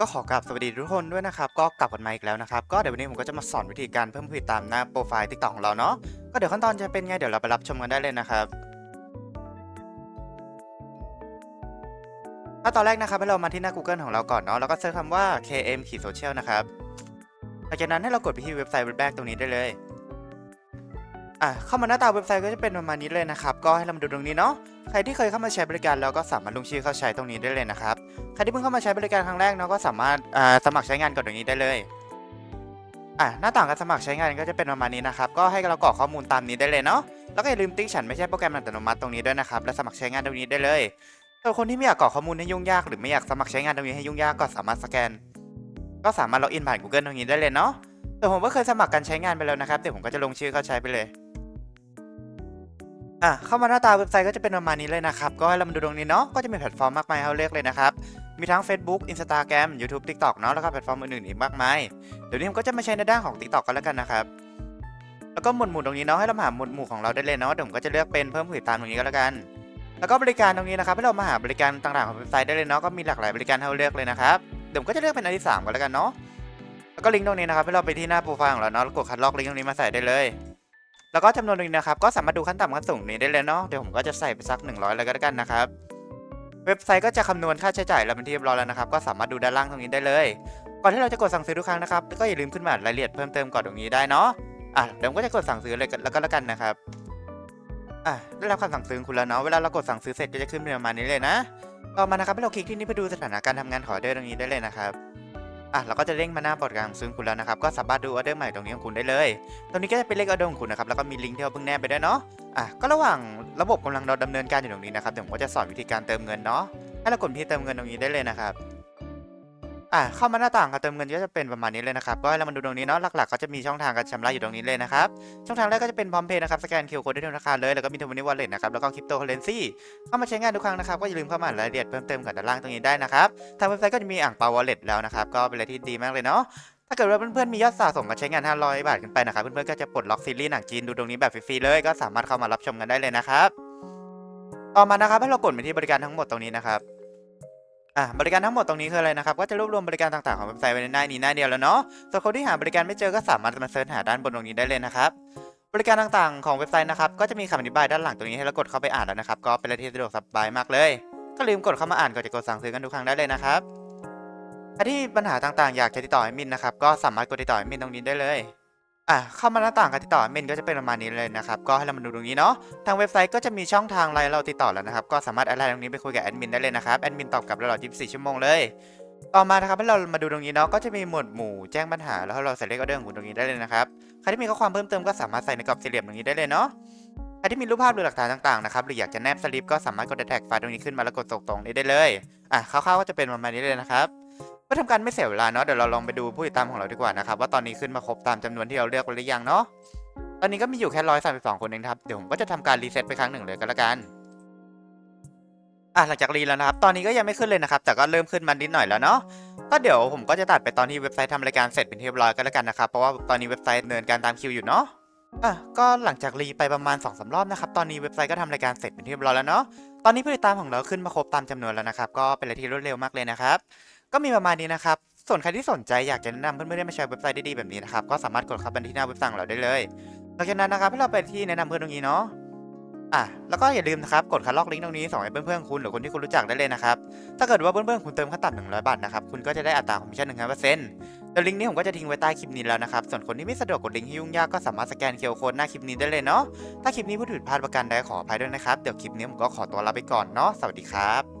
ก็ขอกราบสวัสดีทุกคนด้วยนะครับ ก็กลับกันมาอีกแล้วนะครับ ก็เดี๋ยววันนี้ผมก็จะมาสอนวิธีการเพิ่มผู้ติดตามหน้าโปรไฟล์ติ๊กต็อกของเราเนาะก็เดี๋ยวขั้นตอนจะเป็นไงเดี๋ยวเราไปรับชมกันได้เลยนะครับถ้าตอนแรกนะครับให้เรามาที่หน้า Google ของเราก่อนเนาะแล้วก็เซิร์ชคำว่า km ขีดโซเชียลนะครับหลังจากนั้นให้เรากดไปที่เว็บไซต์เว็บแรกตรงนี้ได้เลย อะเข้ามาหน้าตาเว็บไซต์ก็จะเป็นประมาณนี้เลยนะครับ ก็ให้เรามาดูตรงนี้เนาะใครที่เคยเข้ามาใช้บริการแล้วก็สามารถลงชื่อเข้าใช้ตรงนี้ได้เลยนะครับใครที่เพิ่งเข้ามาใช้บริการครั้งแรกเนาะก็สามารถสมัครใช้งานกดตรงนี้ได้เลยอะหน้าต่างการสมัครใช้งานก็จะเป็นประมาณนี้นะครับก็ให้เรากรอกข้อมูลตามนี้ได้เลยเนาะแล้วก็อย่าลืมติ๊กฉันไม่ใช่โปรแกรมอัตโนมัติตรงนี้ด้วยนะครับและสมัครใช้งานตรงนี้ได้เลยส่วนคนที่ไม่อยากกรอกข้อมูลให้ยุ่งยากหรือไม่อยากสมัครใช้งานตรงนี้ให้ยุ่งยากก็สามารถสแกน ก็สามารถล็อกอินผ่าน Google ตรงนี้ได้เลยเนาะแต่ผมก็เคยสมัครการใช้งานไปแล้วนะครับเดี๋ยวผมก็จะลงชื่อเข้าใช้ไปเลย อะเข้ามาหน้าตาเว็บไซต์ก็จะเป็นประมาณนี้เลยนะครับ ก็ให้เรามาดูตรงนี้เนาะก็จะมีแพลตฟอร์มมากมายให้เราเลือกเลยนะครับ มีทั้ง Facebook Instagram YouTube TikTok เนาะแล้วก็แพลตฟอร์มอื่นๆอีกมากมายเดี๋ยวนี้ผมก็จะมาใช้ในด้านของ TikTok กันแล้วกันนะครับแล้วก็หมวดหมู่ตรงนี้เนาะให้เราหาหมวดหมู่ของเราได้เลยเนาะเดี๋ยวผมก็จะเลือกเป็นเพิ่มผู้ติดตามตรงนี้ก็แล้วกัน แล้วก็บริการตรงนี้นะครับให้เรามาหาบริการต่างๆของเว็บไซต์ได้เลยเนาะก็มีหลากหลายบริการให้เราเลือกเลยนะครับเดี๋ยวผมก็จะเลือกเป็นอันที่สามก็แล้วกันเนาะแล้วก็ลิงก์ตรงนี้นะครับให้เราไปที่หน้าโปรไฟล์ของเราเนาะแล้วกดคัดลอกลิงก์ตรงนี้มาใส่ได้เลย แล้วก็จำนวนหนึ่งนะครับ ก็สามารถดูขั้นต่ำขั้นสูงนี้ได้เลยเนาะ เดี๋ยวผมก็จะใส่ไปสัก 100เลยก็แล้วกันนะครับ เว็บไซต์ก็จะคำนวณค่าใช้จ่ายเราเป็นที่เรียบร้อยแล้วนะครับ ก็สามารถดูด้านล่างตรงนี้ได้เลย ก่อนที่เราจะกดสั่งซื้อทุกครั้งนะครับ ก็อย่าลืมขึ้นมารายละเอียดเพิ่มเติมก่อนตรงนี้ได้เนาะ อะ เดี๋ยวผมก็จะกดสั่งซื้อเลยแล้วก็แล้วกันนะครับ อะ ได้รับคำสั่งซื้อคุณแล้วเนาะ เวลาเรากดสั่งซื้อเสร็จก็จะขึ้นเป็นประมาณนี้เลยนะ ต่อมานะครับให้เราคลิกที่นี่เพื่อดูสถานการทำงานของออเดอร์ตรงนี้ได้เลยนะครับ อะเราก็จะเด้งมาหน้าบอร์ดการซื้อของคุณแล้วนะครับ ก็สามารถดูออเดอร์ใหม่ตรงนี้ของคุณได้เลย ตรงนี้ก็จะเป็นเลขออเดอร์ของคุณนะครับ แล้วก็มีลิงก์ที่เราเพิ่งแนบไปด้วยเนาะ อะ ก็ระหว่างระบบกำลังดำเนินการอยู่ตรงนี้นะครับ เดี๋ยวผมก็จะสอนวิธีการเติมเงินเนาะ ให้เรากดที่เติมเงินตรงนี้ได้เลยนะครับ อะเข้ามาหน้าต่างการเติมเงินก็จะเป็นประมาณนี้เลยนะครับก็ให้เรามาดูตรงนี้เนาะหลักๆก็จะมีช่องทางการชำระอยู่ตรงนี้เลยนะครับช่องทางแรกก็จะเป็นพร้อมเพย์นะครับสแกนคิวโค้ดได้ที่ธนาคารเลยแล้วก็มีทวันนี้วอลเล็ตนะครับแล้วก็คริปโตเคอเรนซีเข้ามาใช้งานทุกครั้งนะครับก็อย่าลืมเข้ามาอ่านรายละเอียดเพิ่มเติมกับด้านล่างตรงนี้ได้นะครับทางเว็บไซต์ก็จะมีอ่างเปาวอลเล็ตแล้วนะครับก็เป็นอะไรที่ดีมากเลยเนาะถ้าเกิดว่าเพื่อนๆมียอดสะสมการใช้งาน 500 บาทขึ้นไปนะครับเพื่อนๆก็จะปลดล็อกซีรีส์หนังจีนดูตรงนี้แบบฟรีๆเลยก็สามารถเข้ามารับชมกันได้เลยนะครับต่อมานะครับให้เรากดไปที่บริการทั้งหมดตรงนี้นะครับ อะบริการทั้งหมดตรงนี้คืออะไรนะครับ ก็จะรวบรวมบริการต่างๆของเว็บไซต์ไว้ในหน้านี้หน้าเดียวแล้วเนาะส่วนคนที่หาบริการไม่เจอก็สามารถมาเสิร์ชหาด้านบนตรงนี้ได้เลยนะครับ บริการต่างๆของเว็บไซต์นะครับ ก็จะมีคำอธิบายด้านหลังตรงนี้ให้เรากดเข้าไปอ่านแล้วนะครับ ก็เป็นอะไรที่สะดวกสบายมากเลย ก็ลืมกดเข้ามาอ่านก่อนจะกดสั่งซื้อกันทุกครั้งได้เลยนะครับถ้าที่ปัญหาต่างๆ อยากจะติดต่อแอดมินนะครับ ก็สามารถกดติดต่อแอดมินตรงนี้ได้เลย อะเข้ามาหน้าต่างการติดต่อแอดมินก็จะเป็นประมาณนี้เลยนะครับ ก็ให้เรามาดูตรงนี้เนาะทางเว็บไซต์ก็จะมีช่องทางไลน์เราติดต่อแล้วนะครับ ก็สามารถแอดไลน์ตรงนี้ไปคุยกับแอดมินได้เลยนะครับแอดมินตอบกลับตลอด 24 ชั่วโมงเลย ต่อมานะครับให้เรามาดูตรงนี้เนาะก็จะมีหมวดหมู่แจ้งปัญหาแล้วเราใส่เลขออเดอร์ของคุณตรงนี้ได้เลยนะครับใครที่มีข้อความเพิ่มเติมก็สามารถใส่ในกรอบสี่เหลี่ยมตรงนี้ได้เลยเนาะใครที่มีรูปภาพหรือหลักฐานต่างๆนะครับหรืออยากจะแนบสลิปก็สามารถกดแท็กไฟล์ตรงนี้ขึ้นมาแล้วกดส่งตรงนี้ได้เลยอะคร่าวๆก็จะเป็นประมาณนี้เลยนะครับ เพื่อทำการไม่เสียเวลาเนาะเดี๋ยวเราลองไปดูผู้ติดตามของเราดีกว่านะครับว่าตอนนี้ขึ้นมาครบตามจำนวนที่เราเลือกไว้หรือยังเนาะตอนนี้ก็มีอยู่แค่ร้อยสามสิบสองคนเองครับเดี๋ยวผมก็จะทำการรีเซ็ตไปครั้งหนึ่งเลยก็แล้วกันอะหลังจากรีแล้วนะครับ ตอนนี้ก็ยังไม่ขึ้นเลยนะครับ แต่ก็เริ่มขึ้นมานิดหน่อยแล้วเนาะ ก็เดี๋ยวผมก็จะตัดไปตอนที่เว็บไซต์ทำรายการเสร็จเป็นที่เรียบร้อยก็แล้วกันนะครับ เพราะว่าตอนนี้เว็บไซต์ดำเนินการตามคิวอยู่เนาะ อะ ก็หลังจากรีไปประมาณ2อสารอบนะครับ ตอนนี้เว็บไซต์ก็ทำรายการเสร็จเป็นที่เรียบร้อยแล้วเนาะ ตอนนี้ผู้ติดตามของเราขึ้นมาครบตามจำนวนแล้วนะครับ ก็เป็นอะไรที่รวดเร็วมากเลยนะครับ ก็มีประมาณนี้นะครับ ส่วนใครที่สนใจอยากจะแนะนำเพื่อนๆได้มาใช้เว็บไซต์ดีๆแบบนี้นะครับ ก็สามารถกดเข้าไปที่หน้าเว็บไซต์ของเราได้เลยหลังจากนั้นนะครับให้เราไปที่แนะนำเพื่อนตรงนี้เนาะ อะแล้วก็อย่าลืมนะครับกดคัดลอกลิงก์ตรงนี้ส่งให้เพื่อนๆคุณหรือคนที่คุณรู้จักได้เลยนะครับ ถ้าเกิดว่าเพื่อนๆคุณเติมขั้นต่ำหนึ่งร้อยบาทนะครับคุณก็จะได้อัตราคอมมิชชั่นหนึ่งเปอร์เซ็นต์เดี๋ยวลิงก์นี้ผมก็จะทิ้งไว้ใต้คลิปนี้แล้วนะครับส่วนคนที่ไม่สะดวกกดลิงก์ที่ยุ่งยากก็สามารถสแกนเคอร์โค้ดหน้าคลิปนี้ได้เลยเนาะถ้าคลิปนี้พูดผิดพลาดประการใดขออภัยด้วยนะครับเดี๋ยวคลิปนี้ผมก็ขอตัวลาไปก่อนเนาะสวัสดีครับ